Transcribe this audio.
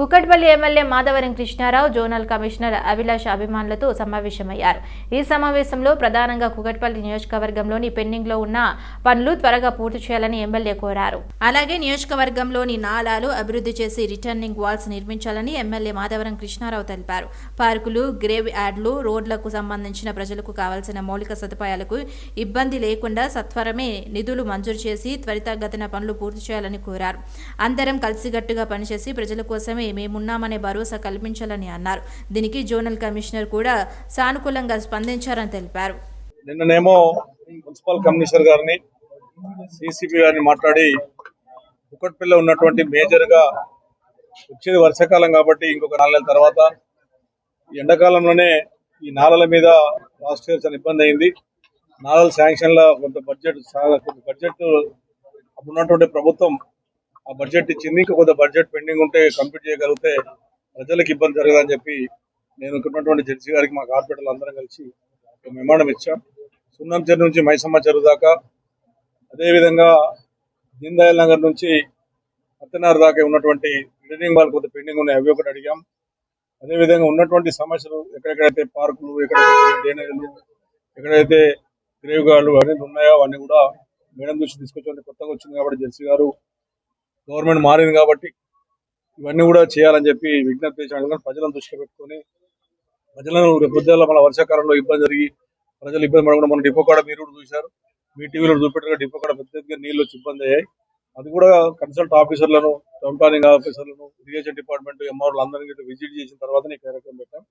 Kukatpally MLA Madhavaram Krishnarao zonal commissioner Abhilash అభిమానులతో సమావేశమయ్యారు. ఈ సమావేశంలో ప్రధానంగా కుక్కట్పల్లి నియోజకవర్గంలోని పెండింగ్లో ఉన్న పనులు త్వరగా పూర్తి చేయాలని ఎమ్మెల్యే కోరారు. అలాగే నియోజకవర్గంలోని నాలాలు అభివృద్ధి చేసి రిటర్నింగ్ వాల్స్ నిర్మించాలని ఎమ్మెల్యే మాధవరం కృష్ణారావు తెలిపారు. పార్కులు గ్రేవ్ యార్డ్లు రోడ్లకు సంబంధించిన ప్రజలకు కావాల్సిన మౌలిక సదుపాయాలకు ఇబ్బంది లేకుండా సత్వరమే నిధులు మంజూరు చేసి త్వరితగతిన పనులు పూర్తి చేయాలని కోరారు. అందరం కలిసిగట్టుగా పనిచేసి ప్రజల కోసమే మేమున్నామనే భరోసా కల్పించాలని అన్నారు. దీనికి జోనల్ కమిషనర్ కూడా సానుకూలంగా స్పందించారని తెలిపారు. నిన్ననేమో మున్సిపల్ కమిషనర్ గారిని సిసిపి గారిని మాట్లాడి కుక్కట్పల్లి ఉన్నటువంటి మేజర్గా వచ్చేది వర్షాకాలం కాబట్టి ఇంకొక నాలుగు తర్వాత ఎండాకాలంలోనే ఈ నాలల మీద లాస్ట్ ఇయర్ చాలా ఇబ్బంది అయింది. నాలల శాంక్షన్ల కొంత బడ్జెట్ బడ్జెట్ అప్పుడు ఉన్నటువంటి ప్రభుత్వం ఆ బడ్జెట్ ఇచ్చింది. ఇంకా కొంత బడ్జెట్ పెండింగ్ ఉంటే కంప్లీట్ చేయగలిగితే ప్రజలకు ఇబ్బంది జరగదని చెప్పి నేను ఇక్కడ ఉన్నటువంటి జడ్జి గారికి మా కార్పొరేటర్లు అందరం కలిసి ఒక మెమాండం ఇచ్చాం. సున్నం చెరు నుంచి మైసమ్మ చెరువు దాకా అదేవిధంగా దీన్ దయాల్ నగర్ నుంచి సత్యనారాయణ దాకా ఉన్నటువంటి రిటర్నింగ్ వాళ్ళు కొంత పెండింగ్ ఉన్నాయి. అవి ఒకటి అడిగాం. అదేవిధంగా ఉన్నటువంటి సమస్యలు ఎక్కడెక్కడైతే పార్కులు ఎక్కడైతే డ్రైనేజీలు ఎక్కడైతే గ్రేవ్ గార్డులు అన్నీ ఉన్నాయో అవన్నీ కూడా మేడం దృష్టి తీసుకొచ్చి కొత్తగా వచ్చింది కాబట్టి జెర్సీ గారు గవర్నమెంట్ మారింది కాబట్టి ఇవన్నీ కూడా చేయాలని చెప్పి విజ్ఞప్తి చేశాను ప్రజలను దృష్టిలో పెట్టుకొని ప్రజలను రేపు మన వర్షాకాలంలో ఇబ్బంది జరిగి ప్రజలు ఇబ్బంది పడకుండా మన డిపో కూడా మీరు కూడా చూశారు. మీ టీవీలో చూపెట్టుగా డిపో కూడా పెద్ద ఎత్తుగా నీళ్ళు వచ్చి ఇబ్బంది అయ్యాయి. అది కూడా కన్సల్ట్ ఆఫీసర్లను టౌన్ ప్లానింగ్ ఆఫీసర్లను ఇరిగేషన్ డిపార్ట్మెంట్ ఎంఆర్ఓలు అందరినీ విజిట్ చేసిన తర్వాత ఈ కార్యక్రమం పెట్టాం.